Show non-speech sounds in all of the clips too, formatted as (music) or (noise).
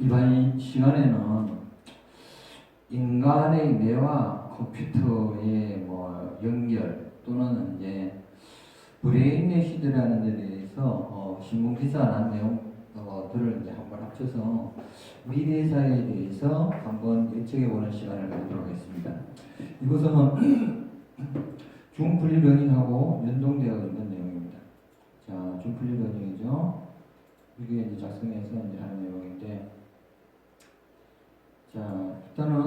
이번 시간에는 인간의 뇌와 컴퓨터의 뭐 연결 또는 이제 브레인넷이라는 데 대해서 어, 신문 기사 난 내용들을 이제 한번 합쳐서 미래사에 대해서 한번 예측해보는 시간을 갖도록 하겠습니다. 이것은 중분리 러닝하고 연동되어 있는 내용입니다. 자, 중분리 러닝이죠. 이게 이제 작성해서 이제 하는 내용인데, 자, 일단은,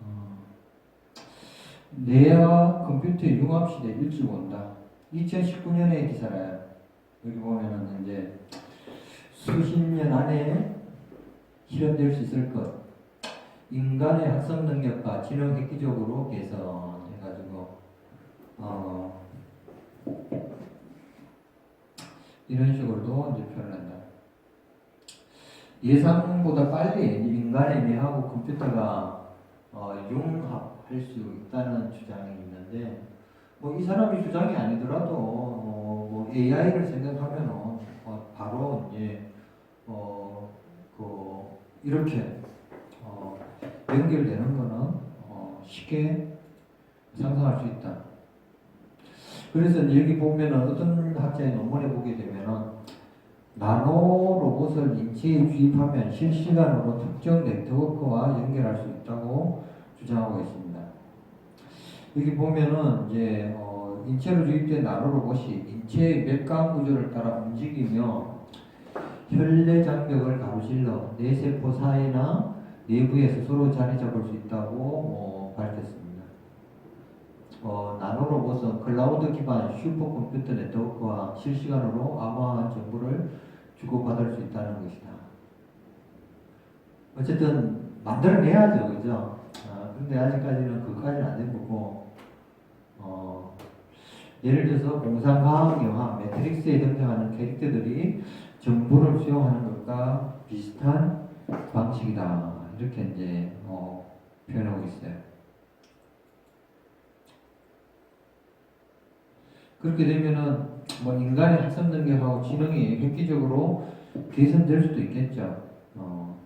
어, 뇌와 컴퓨터의 융합시대 일찍 온다. 2019년의 기사라요. 여기 보면은 이제 수십 년 안에 실현될 수 있을 것. 인간의 학습 능력과 지능 획기적으로 개선해가지고, 어, 이런 식으로도 이제 표현한다. 예상보다 빨리 인간의 뇌하고 컴퓨터가 어, 융합할 수 있다는 주장이 있는데 뭐 이 사람이 주장이 아니더라도 어, 뭐 AI를 생각하면 어, 바로 이제 어, 그 이렇게 어, 연결되는 거는 어, 쉽게 상상할 수 있다. 그래서 여기 보면은 어떤 학자의 논문에 보게 되면은 나노 로봇을 인체에 주입하면 실시간으로 특정 네트워크와 연결할 수 있다고 주장하고 있습니다. 여기 보면은 이제 어, 인체로 주입된 나노 로봇이 인체의 맥강 구조를 따라 움직이며 혈내 장벽을 가로질러 뇌 세포 사이나 내부에서 서로 자리 잡을 수 있다고 어. 어, 나노 로봇은 클라우드 기반 슈퍼컴퓨터 네트워크와 실시간으로 암호화한 정보를 주고받을 수 있다는 것이다. 어쨌든 만들어내야죠, 그죠? 아, 근데 아직까지는 그까지는 안 된 거고, 어, 예를 들어서 공상과학 영화 매트릭스에 등장하는 캐릭터들이 정보를 수용하는 것과 비슷한 방식이다. 이렇게 이제 어, 표현하고 있어요. 그렇게 되면은 뭐 인간의 학습 능력하고 지능이 획기적으로 개선될 수도 있겠죠. 어,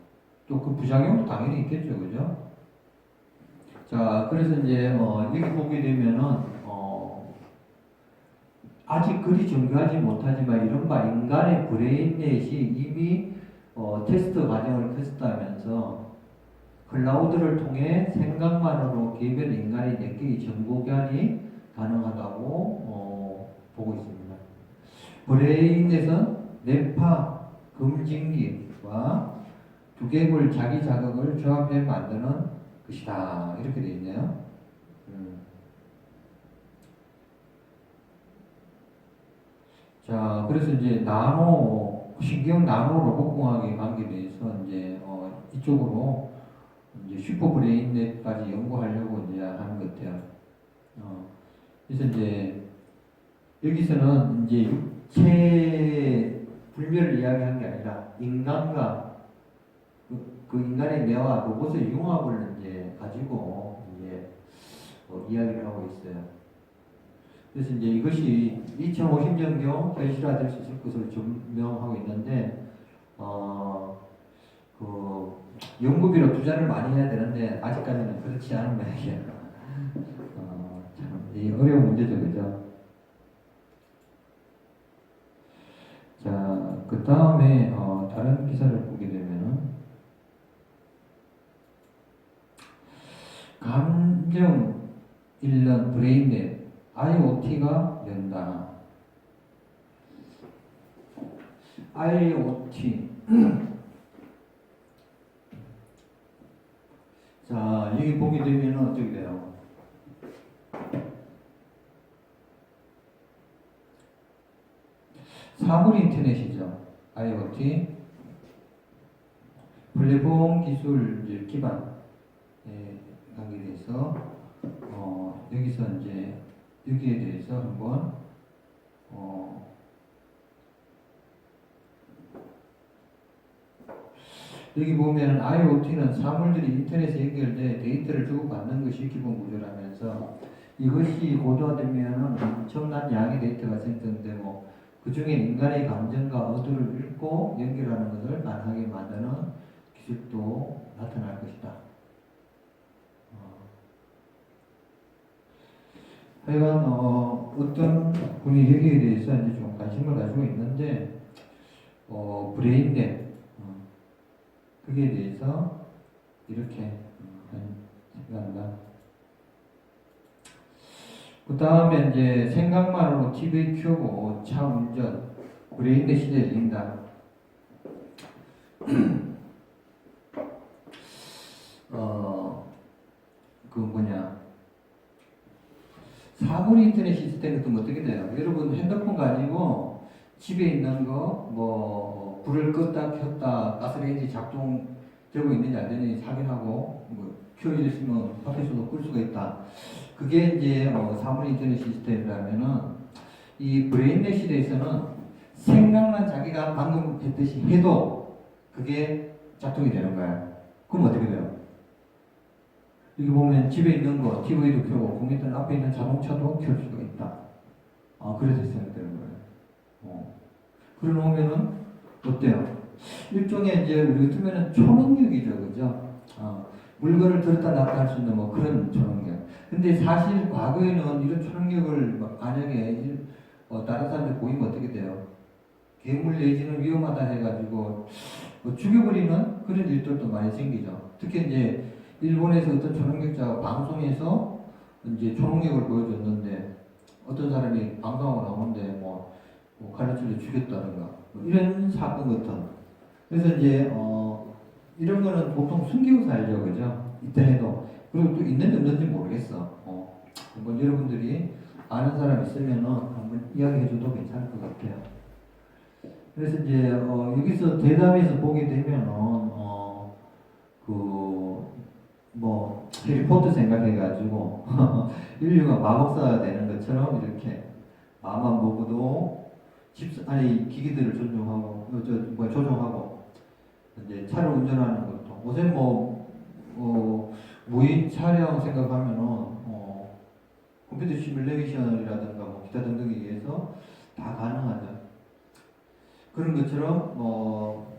또 그 부작용도 당연히 있겠죠, 그죠? 자, 그래서 이제 어, 여기 보게 되면은 어, 아직 그리 정교하지 못하지만 이른바 인간의 브레인넷이 이미 어, 테스트 과정을 테스트하면서 클라우드를 통해 생각만으로 개별 인간의 내끼리 정보 교환이 가능하다고 어, 보고 있습니다. 브레인넷은 뇌파, 금징기와 두개골 자기 자극을 조합해 만드는 것이다. 이렇게 되어 있네요. 음. 자, 그래서 이제 나노, 신경 나노 로봇공학의 관계에 대해서 이제 어, 이쪽으로 이제 슈퍼 브레인넷까지 연구하려고 이제 하는 것 같아요. 어, 그래서 이제 여기서는 이제 육체 불멸을 이야기한 게 아니라 인간과 그, 그 인간의 뇌와 로봇의 융합을 이제 가지고 이제 어, 이야기를 하고 있어요. 그래서 이제 이것이 2050년경 현실화될 수 있을 것을 증명하고 있는데 어, 그 연구비로 투자를 많이 해야 되는데 아직까지는 그렇지 않은 모양이에요. 어, 참, 이 어려운 문제죠, 그죠? 자, 그 다음에 어, 다른 기사를 보게 되면은 감정 일련 브레인넷 IoT가 연다. IoT 자, 여기 보게 되면 어떻게 돼요? 사물 인터넷이죠. IoT. 플랫폼 기술 기반에 관계돼서 어, 여기서 이제 여기에 대해서 한번 어, 여기 보면 IoT는 사물들이 인터넷에 연결돼 데이터를 주고받는 것이 기본 구조라면서 이것이 고도화되면 엄청난 양의 데이터가 생성되고 그 중에 인간의 감정과 의도를 싣고 연결하는 것을 가능하게 만드는 기술도 나타날 것이다. 어. 하여간 어, 어떤 분이 여기에 대해서 이제 좀 관심을 가지고 있는데 어, 브레인랩 어, 그게 대해서 이렇게 어, 생각한다. 그 다음에 이제 생각만으로 TV 켜고 차 운전 브레인랩 시대에 열린다. 어, 그 뭐냐. 사물 인터넷 시스템 같은 거 어떻게 돼요? 여러분 핸드폰 가지고 집에 있는 거, 뭐, 불을 껐다 켰다, 가스레인지 작동되고 있는지 안 되는지 확인하고, 뭐, 켜져 있으면 밖에서도 끌 수가 있다. 그게 이제 어, 사물 인터넷 시스템이라면은 이 브레인넷 시대에서는 생각만 자기가 방금 했듯이 해도 그게 작동이 되는 거야. 그럼 어떻게 돼요? 여기 보면 집에 있는 거, TV도 켜고, 컴퓨터 앞에 있는 자동차도 켤 수가 있다. 아, 그래서 생각되는 거예요. 어. 그러면은 어때요? 일종의 이제 우리 같으면은 초능력이죠, 그죠? 어. 물건을 들었다 놨다 할 수 있는 뭐 그런 초능력. 근데 사실 과거에는 이런 초능력을 막 만약에 일- 어, 다른 사람들 보이면 어떻게 돼요? 괴물 내지는 위험하다 해가지고 뭐 죽여버리는 그런 일들도 많이 생기죠. 특히 이제 일본에서 어떤 초능력자가 방송에서 이제 초능력을 보여줬는데 어떤 사람이 방송하고 나오는데 뭐, 뭐 가르쳐서 죽였다든가 뭐 이런 사건 같은. 그래서 이제 어, 이런 거는 보통 숨기고 살죠, 그죠? 인터넷도 그리고 또 있는지 없는지 모르겠어. 어, 한번 여러분들이 아는 사람 있으면은 한번 이야기해줘도 괜찮을 것 같아요. 그래서 이제 어, 여기서 대담에서 보게 되면은 어, 그뭐 해리포터 생각해가지고 (laughs) 인류가 마법사가 되는 것처럼 이렇게 마음만 먹어도 집 아니 기기들을 존중하고 어, 저 뭐야 조종하고 이제 차를 운전하는 것도 요새 뭐 어, 무인 차량 생각하면은 어, 컴퓨터 시뮬레이션이라든가 뭐 기타 등등에 의해서 다 가능하죠. 그런 것처럼 어,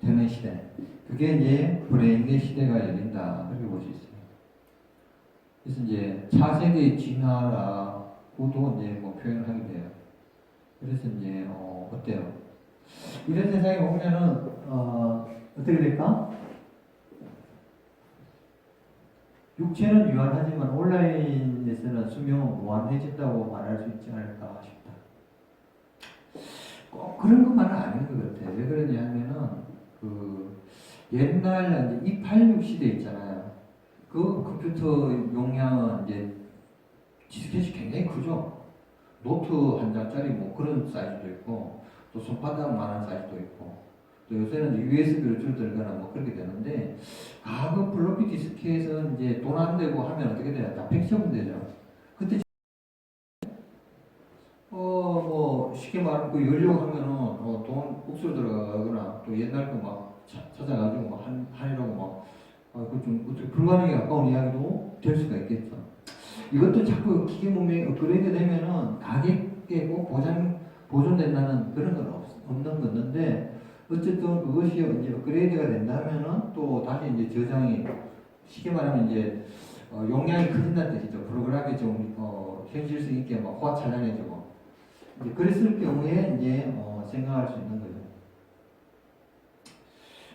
되는 시대. 그게 이제 브레인의 시대가 열린다. 그렇게 볼 수 있어요. 그래서 이제 차세대 진화라고도 이제 뭐 표현을 하게 돼요. 그래서 이제 어, 어때요? 이런 세상에 오면은 어, 어떻게 될까? 육체는 유한하지만 온라인에서는 수명은 무한해진다고 말할 수 있지 않을까. 꼭 그런 것만은 아닌 것 같아요. 왜 그러냐 하면은 그 옛날 이제 286 시대 있잖아요. 그 컴퓨터 용량은 이제 디스켓이 굉장히 크죠. 노트 한 장짜리 뭐 그런 사이즈도 있고 또 손바닥만한 사이즈도 있고 또 요새는 USB로 줄들거나 뭐 그렇게 되는데 과거 플로피 디스켓은 이제 돈 안 되고 하면 어떻게 돼요? 다 팩시하면 되죠. 그때 어뭐 쉽게 말하면 그 열려고 하면은 어, 돈 국수로 들어가거나 또 옛날 거 막 찾아가지고 뭐한 한이라고 막 아, 그좀 어떻게 불가능에 가까운 이야기도 될 수가 있겠죠. 이것도 자꾸 기계 몸에 업그레이드 되면은 가격에 꼭 보장 보존된다는 그런 건 없, 없는 건데 어쨌든 그것이 이제 업그레이드가 된다면은 또 다시 이제 저장이 쉽게 말하면 이제 어, 용량이 커진다는 뜻이죠. 프로그램이 좀 어, 현실성 있게 막 호화찬란해지고 이제 그랬을 경우에 이제 어, 생각할 수 있는 거죠.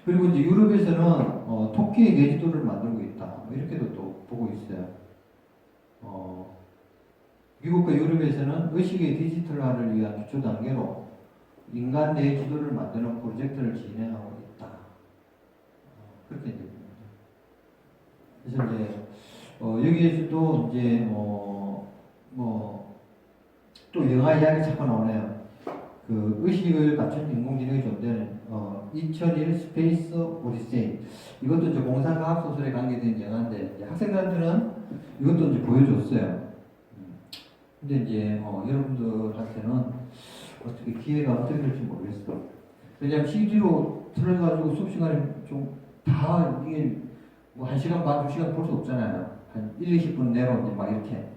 그리고 이제 유럽에서는 어, 토끼의 내지도를 만들고 있다. 뭐 이렇게도 또 보고 있어요. 어, 미국과 유럽에서는 의식의 디지털화를 위한 기초 단계로 인간 내 지도를 만드는 프로젝트를 진행하고 있다. 어, 그렇게 이제. 그래서 이제 어, 여기에서도 이제 어, 뭐 또 영화 이야기 자꾸 나오네요. 그 의식을 갖춘 인공지능의 존재는 어, 2001 스페이스 오디세이 이것도 이제 공상과학 소설에 관계된 영화인데 학생들한테는 이것도 이제 보여줬어요. 음. 근데 이제 어, 여러분들한테는 어떻게 기회가 어떻게 될지 모르겠어. 왜냐면 CD로 틀어가지고 수업 시간에 좀 다 이게 뭐 한 시간 반, 두 시간 볼 수 없잖아요. 한 1, 20분 내로 이제 막 이렇게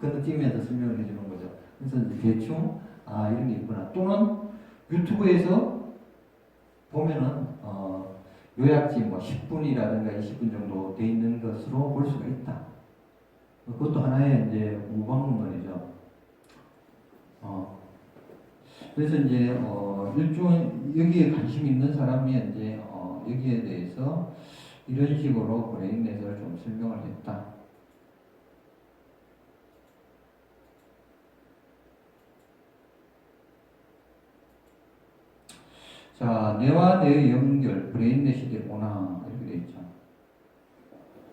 건너뛰면서 설명을 해주는 거죠. 그래서 대충 아 이런 게 있구나. 또는 유튜브에서 보면은 어, 요약지 뭐 10분이라든가 20분 정도 돼 있는 것으로 볼 수가 있다. 그것도 하나의 이제 공부 방법론이죠. 어, 그래서 이제 어, 일종 여기에 관심 있는 사람이 이제 어, 여기에 대해서 이런 식으로 브레인넷을 좀 설명을 했다. 자, 뇌와 뇌의 연결, 브레인넷이 되구나. 이렇게 돼 있죠.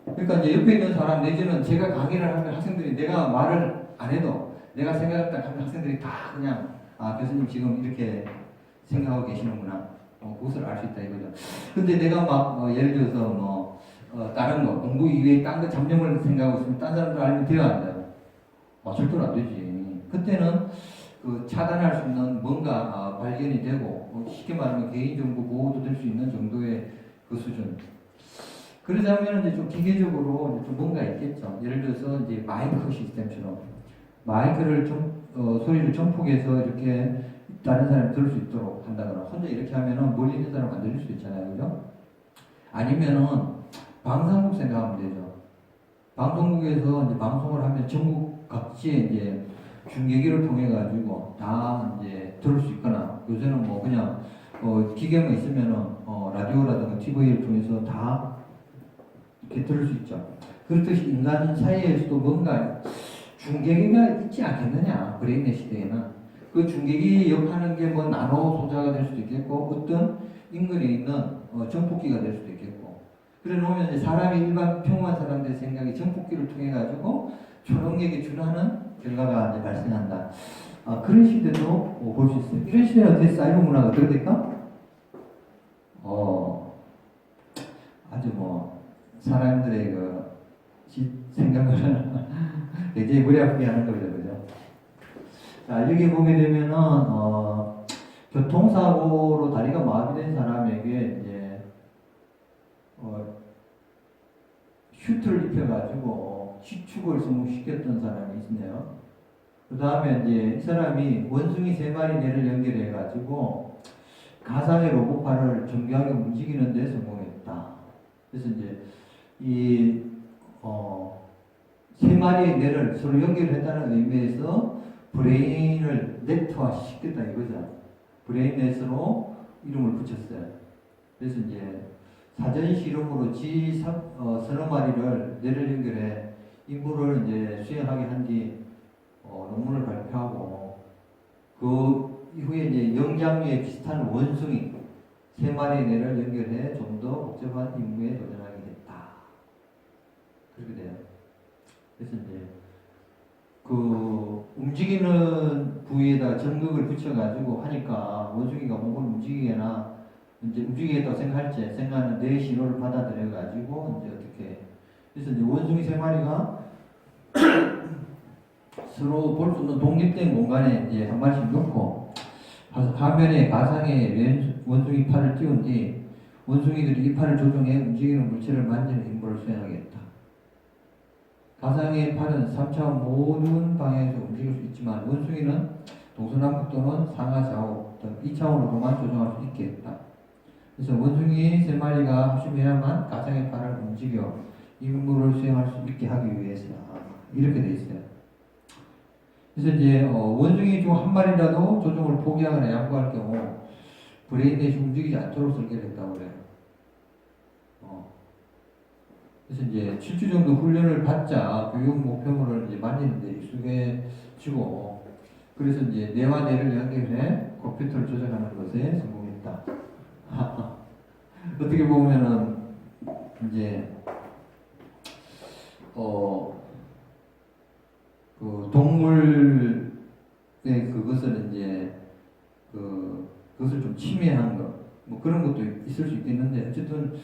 그러니까 이제 옆에 있는 사람 내지는 제가 강의를 하면 학생들이 내가 말을 안 해도 내가 생각했다 하면 학생들이 다 그냥 아 교수님 지금 이렇게 생각하고 계시는구나. 어, 그것을 알 수 있다 이거죠. 근데 내가 막 어, 예를 들어서 뭐 어, 다른 거 공부 이외에 딴거 잡념을 생각하고 있으면 딴 사람들 알면 돼야 안 돼요. 아, 절대로 안 되지. 그때는 그 차단할 수 있는 뭔가 아, 발견이 되고 뭐 쉽게 말하면 개인정보 보호도 될 수 있는 정도의 그 수준. 그러자면 이제 좀 기계적으로 좀 뭔가 있겠죠. 예를 들어서 이제 마이크 시스템처럼 마이크를 좀 어, 소리를 전폭해서 이렇게 다른 사람이 들을 수 있도록 한다거나 혼자 이렇게 하면은 멀리 있는 사람 안 들릴 수 있잖아요, 그죠? 아니면은 방송국 생각하면 되죠. 방송국에서 이제 방송을 하면 전국 각지에 이제 중계기를 통해 가지고 다 이제 들을 수 있거나 요새는 뭐 그냥 어, 기계만 있으면은 어, 라디오라든가 TV를 통해서 다 이렇게 들을 수 있죠. 그렇듯이 인간 사이에서도 뭔가 중계기가 있지 않겠느냐? 브레인의 시대에는. 그 중계기 역하는 게 뭐 나노 소자가 될 수도 있겠고 어떤 인근에 있는 어, 전폭기가 될 수도 있겠고. 그래 놓으면 이제 사람이 일반 평범한 사람들의 생각이 전폭기를 통해 가지고 초능력에 준하는 결과가 이제 발생한다. 아, 그런 시대도 볼수 있어요. 이런 시대는 어떻게 사이버 문화가 들어될까? 어, 아주 뭐 사람들의 그 지- 생각을 (laughs) 굉장히 머리 아프게 하는 거죠, 그죠? 자, 여기 보게 되면은, 어, 교통사고로 다리가 마비된 사람에게 이제, 어, 슈트를 입혀가지고 시 축을 성공시켰던 사람이 있네요. 그 다음에 이제 이 사람이 원숭이 세 마리 뇌를 연결해 가지고 가상의 로봇팔을 정교하게 움직이는 데 성공했다. 그래서 이제 이, 어, 세 마리의 뇌를 서로 연결했다는 의미에서 브레인을 네트화 시켰다 이거죠. 브레인넷으로 이름을 붙였어요. 그래서 이제 사전 실험으로 쥐 사- 어, 서너 마리를 뇌를 연결해 임무를 이제 수행하게 한뒤 어, 논문을 발표하고 그 이후에 이제 영장류에 비슷한 원숭이 세 마리의 뇌를 연결해 좀 더 복잡한 임무에 도전하게 됐다. 그렇게 돼요. 그래서 이제 그 움직이는 부위에다 전극을 붙여가지고 하니까 원숭이가 몸을 움직이거나 이제 움직이겠다고 생각할지 생각하는 뇌 신호를 받아들여가지고 이제 어떻게 그래서 이제 원숭이 세 마리가 (coughs) 서로 볼 수 없는 독립된 공간에 이제 한 마리씩 놓고 화- 화면에 가상의 왼- 원숭이 팔을 띄운 뒤 원숭이들이 이 팔을 조종해 움직이는 물체를 만지는 임무를 수행하겠다. 가상의 팔은 3차원 모든 방향에서 움직일 수 있지만 원숭이는 동서남북 또는 상하 좌우 등 2차원으로만 조정할 수 있게 했다. 그래서 원숭이 세 마리가 합심해야만 가상의 팔을 움직여 임무를 수행할 수 있게 하기 위해서 이렇게 돼 있어요. 그래서 이제 어, 원숭이 중 한 마리라도 조종을 포기하거나 양보할 경우 브레인넷이 움직이지 않도록 설계됐다고 그래요. 어. 그래서 이제 7주 정도 훈련을 받자 교육 목표물을 이제 만지는데 익숙해지고 그래서 이제 뇌와 뇌를 연결해 컴퓨터를 조작하는 것에 성공했다. (laughs) 어떻게 보면은 이제 어 그 동물의 그것을 이제 그 그것을 좀 침해한 것, 뭐 그런 것도 있을 수 있겠는데 어쨌든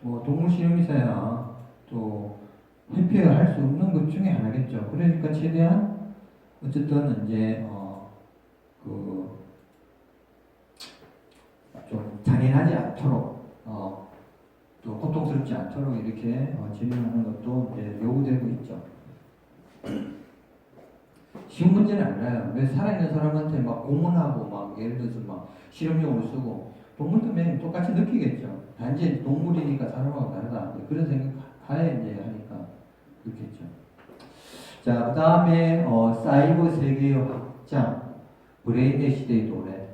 뭐 동물 실험이사야 또 회피가 할수 없는 것 중에 하나겠죠. 그러니까 최대한 어쨌든 이제 어그 좀 잔인하지 않도록 어, 또 고통스럽지 않도록 이렇게 어, 진행하는 것도 이제 요구되고 있죠. 쉬운 문제는 아니라요. 왜 살아있는 사람한테 막 고문하고 막 예를 들어서 막 실험용으로 쓰고 동물도 맨 똑같이 느끼겠죠. 단지 동물이니까 사람하고 다르다. 그런 생각 하에 이제 하니까 그렇겠죠. 자, 그 다음에 어, 사이버 세계의 확장, 브레인의 시대의 도래.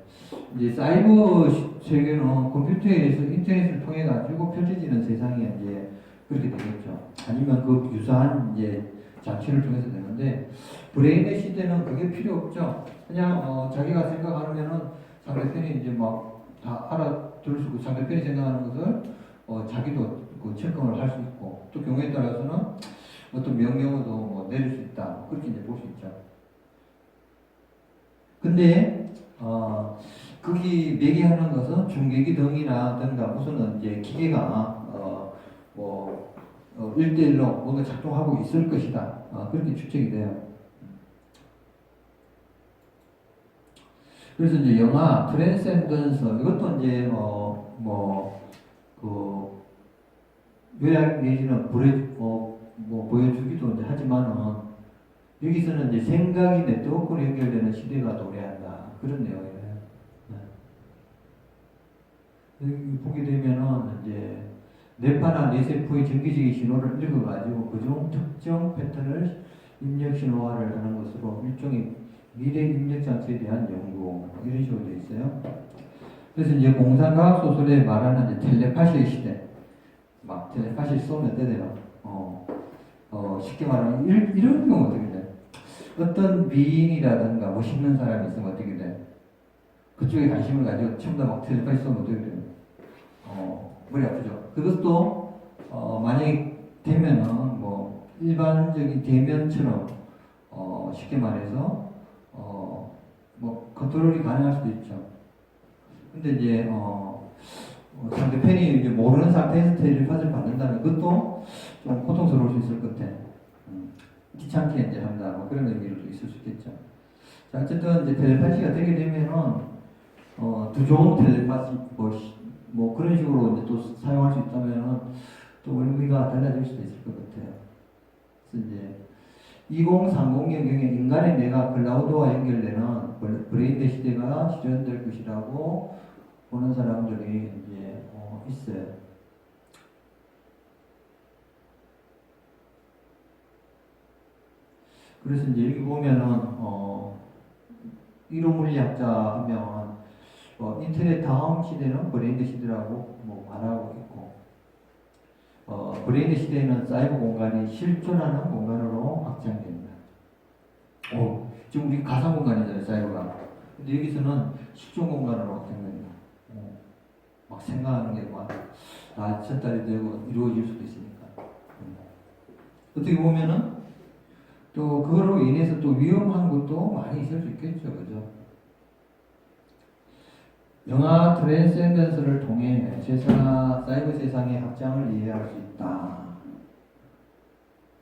이제 사이버 시- 세계는 컴퓨터에 의해서 인터넷을 통해 가지고 펼쳐지는 세상이 이제 그렇게 되겠죠. 아니면 그 유사한 이제 장치를 통해서 되는데 브레인의 시대는 그게 필요 없죠. 그냥 어, 자기가 생각하면은 상대편이 이제 막 다 알아들을 수 있고 상대편이 생각하는 것을 어, 자기도 그 체크를 할 수 있고 또 경우에 따라서는 어떤 명령어도 뭐 내릴 수 있다 그렇게 이제 볼 수 있죠. 근데 어, 거기 매개하는 것은 중계기 등이라든가 무슨 이제 기계가 어, 뭐 어, 1대1로 뭔가 작동하고 있을 것이다. 어, 그렇게 추측이 돼요. 그래서 이제 영화 트랜센던스 이것도 이제 어, 뭐그 요약 내지는 보여 어, 뭐 보여주기도 이제 하지만은 여기서는 이제 생각이 네트워크로 연결되는 시대가 도래한다 그런 내용이에요. 네. 여기 보게 되면은 이제 뇌파나 뇌세포의 전기적인 신호를 읽어가지고 그중 특정 패턴을 입력 신호화를 하는 것으로 일종의 미래 입력 장치에 대한 연구 뭐 이런 식으로 되어 있어요. 그래서 이제 공상과학 소설에 말하는 이제 텔레파시의 시대, 막 텔레파시 쏘면 때려요. 어, 어, 쉽게 말하면 이런, 이런 경우 어떻게 돼? 어떤 미인이라든가 멋있는 사람이 있으면 어떻게 돼? 그쪽에 관심을 가지고 처음 다막 텔레파시 쏘면 어떻게 돼요? 어, 머리 아프죠. 그것도 어, 만약에 되면은 뭐 일반적인 대면처럼 어, 쉽게 말해서 어, 뭐 컨트롤이 가능할 수도 있죠. 근데 이제 어, 어, 상대편이 이제 모르는 상태에서 텔레파시를 받는다면 그것도 좀 고통스러울 수 있을 것 같아. 음, 귀찮게 이제 한다. 뭐 그런 의미로도 있을 수 있겠죠. 자, 어쨌든 이제 텔레파시가 되게 되면은 어, 두 좋은 텔레파시 뭐, 시- 뭐 그런 식으로 이제 또 사용할 수 있다면은 또 의미가 달라질 수도 있을 것 같아요. 그래서 이제 2030년경에 인간의 뇌가 클라우드와 연결되는 블- 브레인대 시대가 실현될 것이라고 보는 사람들이 이제 어, 있어요. 그래서 이제 여기 보면은 어, 이론 물리학자 하면 어, 인터넷 다음 시대는 브레인드 시대라고 뭐 말하고 어, 브레인드 시대에는 사이버 공간이 실존하는 공간으로 확장됩니다. 오, 지금 우리 가상 공간이잖아요, 사이버가. 근데 여기서는 실존 공간으로 확장됩니다. 어, 막 생각하는 게막 전달이 되고 이루어질 수도 있으니까. 음. 어떻게 보면은 또 그거로 인해서 또 위험한 것도 많이 있을 수 있겠죠, 그죠? 영화 트랜센던스를 통해 세상, 사이버 세상의 확장을 이해할 수 있다.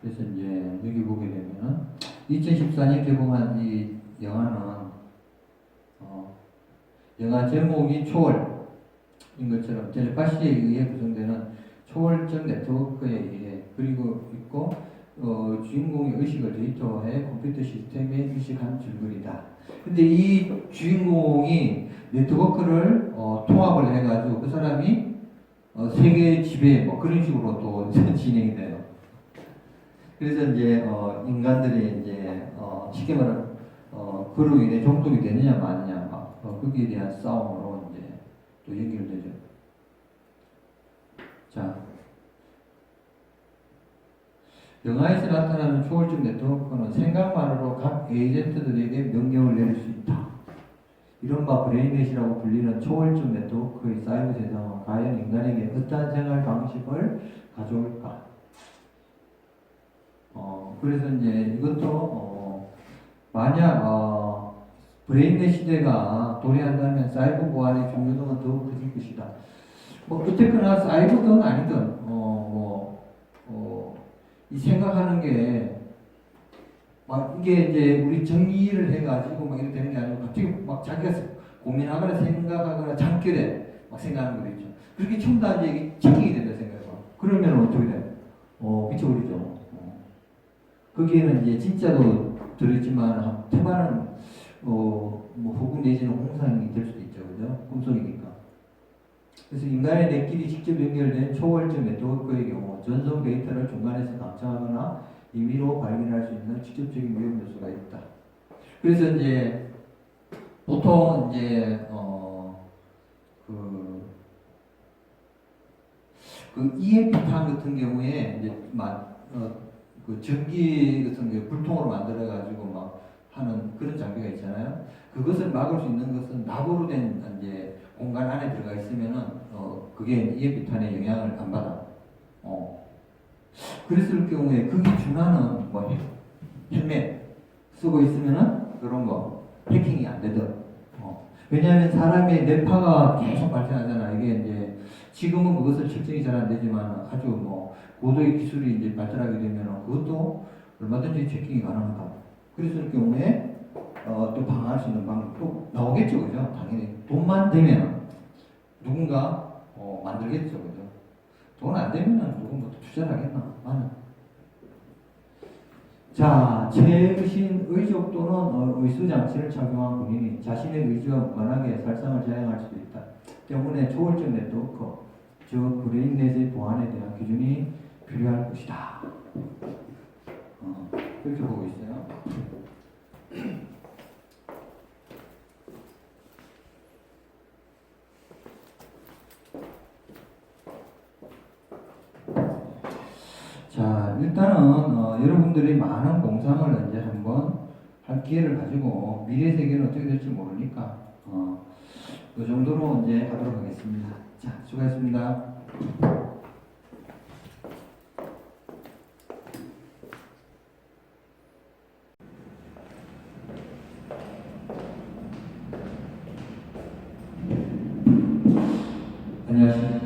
그래서 이제 여기 보게 되면 2014년 개봉한 이 영화는 어, 영화 제목이 초월인 것처럼 텔레파시에 의해 구성되는 초월적 네트워크에 의해 그리고 있고 어, 주인공의 의식을 데이터화해 컴퓨터 시스템에 인식한 줄거리다. 근데 이 주인공이 네트워크를 어, 통합을 해가지고 그 사람이 어, 세계 지배 뭐 그런 식으로 또 (laughs) 진행이 돼요. 그래서 이제 어, 인간들이 이제 어, 쉽게 말하면 어, 그로 인해 종독이 되느냐 마느냐 막 어, 거기에 대한 싸움으로 이제 또 연결되죠. 자, 영화에서 나타나는 초월적 네트워크는 생각만으로 각 에이전트들에게 있다. 이른바 브레인넷이라고 불리는 초월적 네트워크의 사이버 세상은 과연 인간에게 어떠한 생활 방식을 가져올까? 어, 그래서 이제 이것도 어, 만약 어, 브레인넷 시대가 도래한다면 사이버 보안의 중요도는 더욱 커질 것이다. 뭐 어쨌거나 사이버든 아니든 어, 뭐 어, 이 생각하는 게, 막 이게 이제 우리 정리를 해가지고 막 이렇게 되는 게 아니고 갑자기 막 자기가 고민하거나 생각하거나 잠결에 막 생각하는 거 있죠. 그렇게 전부 다 이제 체킹이 된다 생각해봐. 그러면 어떻게 돼? 어, 미쳐버리죠. 어. 거기에는 이제 진짜도 들어있지만 테마는 어, 뭐 호구 내지는 홍상이 될 수도 있죠. 그죠? 꿈속이니까. 그래서 인간의 뇌끼리 직접 연결된 초월적 네트워크의 경우 전송 데이터를 중간에서 감청하거나 임의로 발견할 수 있는 직접적인 위험 요소가 있다. 그래서 이제 보통 이제 어그 그 EMP탄 같은 경우에 이제 막, 어, 그 전기 같은 게 불통으로 만들어 가지고 막 하는 그런 장비가 있잖아요. 그것을 막을 수 있는 것은 낙으로 된 이제 공간 안에 들어가 있으면은 어 그게 EMP탄의 영향을 안 받아. 어. 그랬을 경우에 그게 뭐 헬- 헬멧 쓰고 있으면은 그런 거 해킹이 안 되더라. 어. 왜냐하면 사람의 뇌파가 계속 발생하잖아. 이게 이제 지금은 그것을 측정이 잘 안 되지만 아주 뭐 고도의 기술이 이제 발달하게 되면 그것도 얼마든지 체킹이 가능하다. 그랬을 경우에 어, 또 방어할 수 있는 방법도 나오겠죠, 그죠? 당연히 돈만 되면 누군가 어, 만들겠죠? 돈 안 되면은 누군가 또 투자를 하겠나? 나는. 자, 최신 의족 또는 어, 의수 장치를 착용한 군인이 자신의 의지와 무관하게 살상을 자행할 수도 있다. 때문에 초월적 네트워크, 즉 브레인 넷의 보안에 대한 기준이 필요할 것이다. 어, 그렇게 보고 있어요. 자, 일단은 어, 여러분들이 많은 공상을 이제 한번 할 기회를 가지고 미래 세계는 어떻게 될지 모르니까 어, 그 정도로 이제 하도록 하겠습니다. 자, 수고하셨습니다. 안녕하십니까.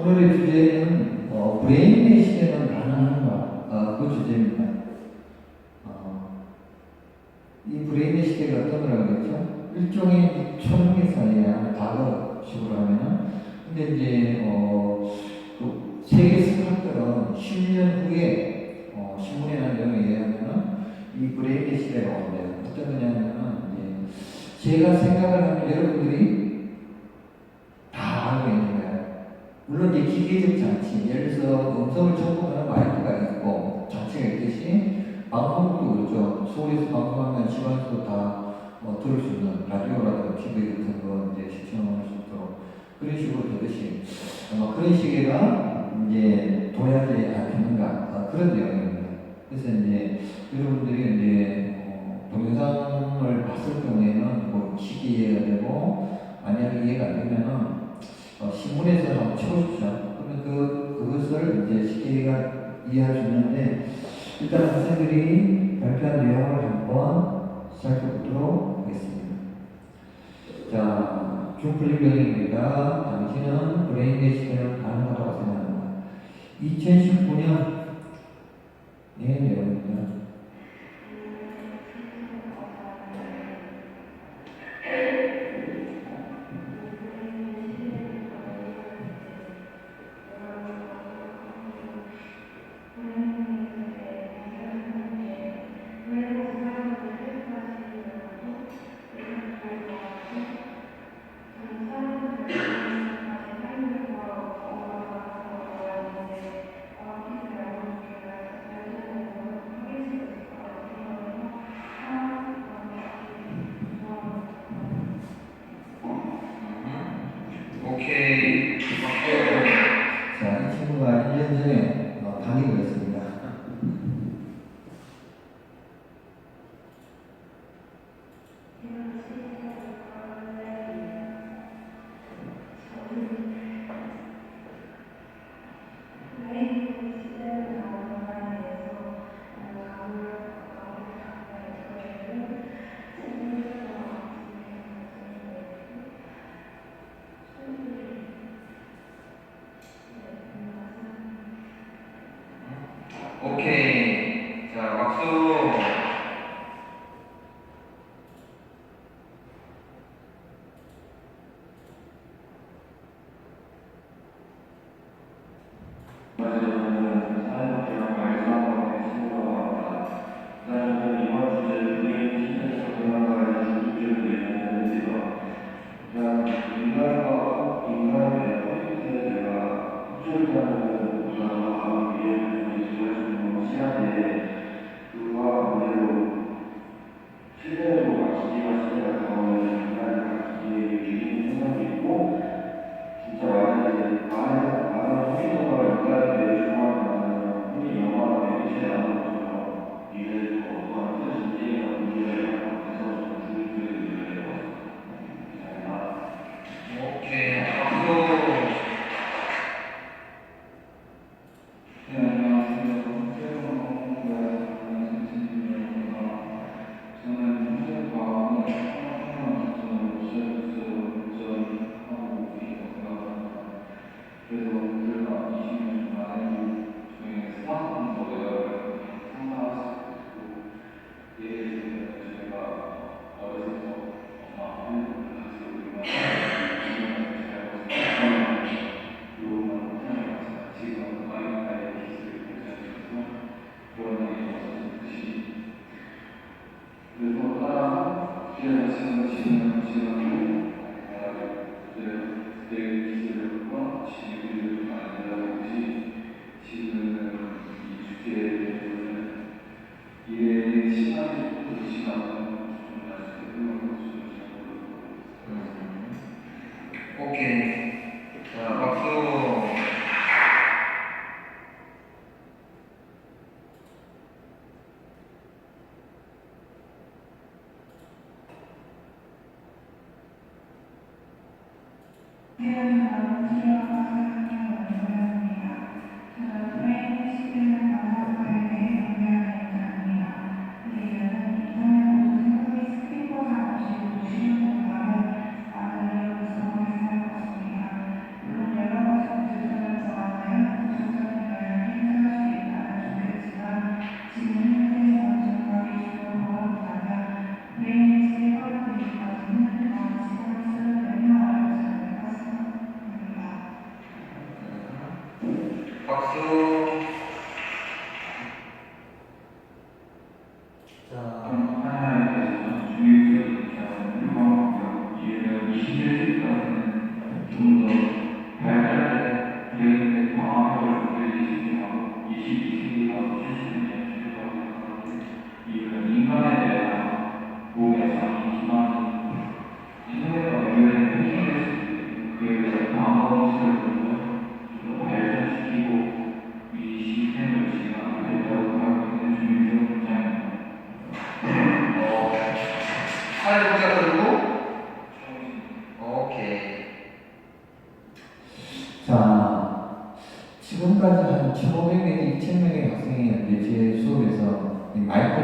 오늘의 주제는 어, 브레인의 시대는 가능한가? 어, 그 주제입니다. 어, 이 브레인의 시대가 어떤 거라고 그랬죠? 일종의 초능의 사이야, 과거식으로 하면은. 근데 이제, 어, 또 세계 스타트는 10년 후에, 어, 신문에 난 내용에 의하면은 이 브레인의 시대가 온대요. 어떤 거냐면은, 이제 제가 생각을 하면 여러분들이 다 알고 있는 거예요. 물론 이제 기계적 장치, 예를 들어서 음성을 청구하는 마이크가 있고 장치가 있듯이 방송도 그렇죠. 서울에서 방송하면 집안에서 다 어, 들을 수 있는 라디오라든가 TV 같은 거 이제 시청할 수 있도록 그런 식으로 되듯이 아마 그런 시계가 이제 도약이 않겠는가 아, 그런 내용입니다. 그래서 이제 여러분들이 이제 어, 동영상을 봤을 경우에는 뭐 시기해야 되고 만약에 이해가 안 되면은 어, 신문에서 한번 채우십시오. 그러면 그, 그것을 이제 시계가 이해할 수 있는데, 일단 선생님들이 발표한 내용을 한번 살펴보도록 하겠습니다. 자, 중불리병입니다. 당신은 브레인 대시되는 가능하다고 생각합니다. 2019년 예, 내용입니다. Okay.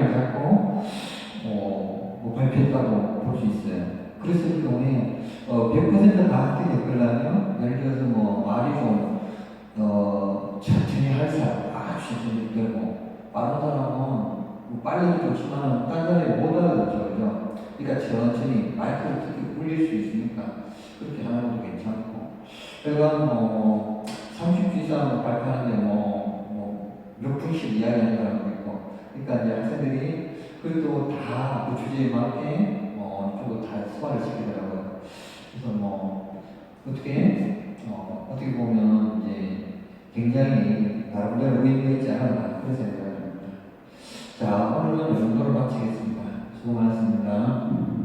이 마이크를 잡고 어, 뭐 발표했다고 볼 수 있어요. 그랬을 경우에 어, 100%다 학교 겪으려면 예를 들어서 뭐 말이 좀 어, 천천히 할 사람 아주 천천히 되고 빠른 사람은 뭐 빨리도 좋지만 딴 사람이 못 알아듣죠, 그죠? 그러니까 천천히 마이크를 특히 올릴 수 있으니까 그렇게 하는 것도 괜찮고 그러니까 뭐 30주 이상 발표하는데 뭐몇 분씩 이야기하는 있고 그러니까 이제 학생들이 그래도 다 그 주제에 맞게 뭐 어, 이쪽으로 다 소화를 시키더라고요. 그래서 뭐 어떻게 어, 어떻게 보면 이제 굉장히 나름대로 의미가 있지 않았나 그런 생각을 합니다. 자 오늘은 이 정도로 마치겠습니다. 수고 많았습니다.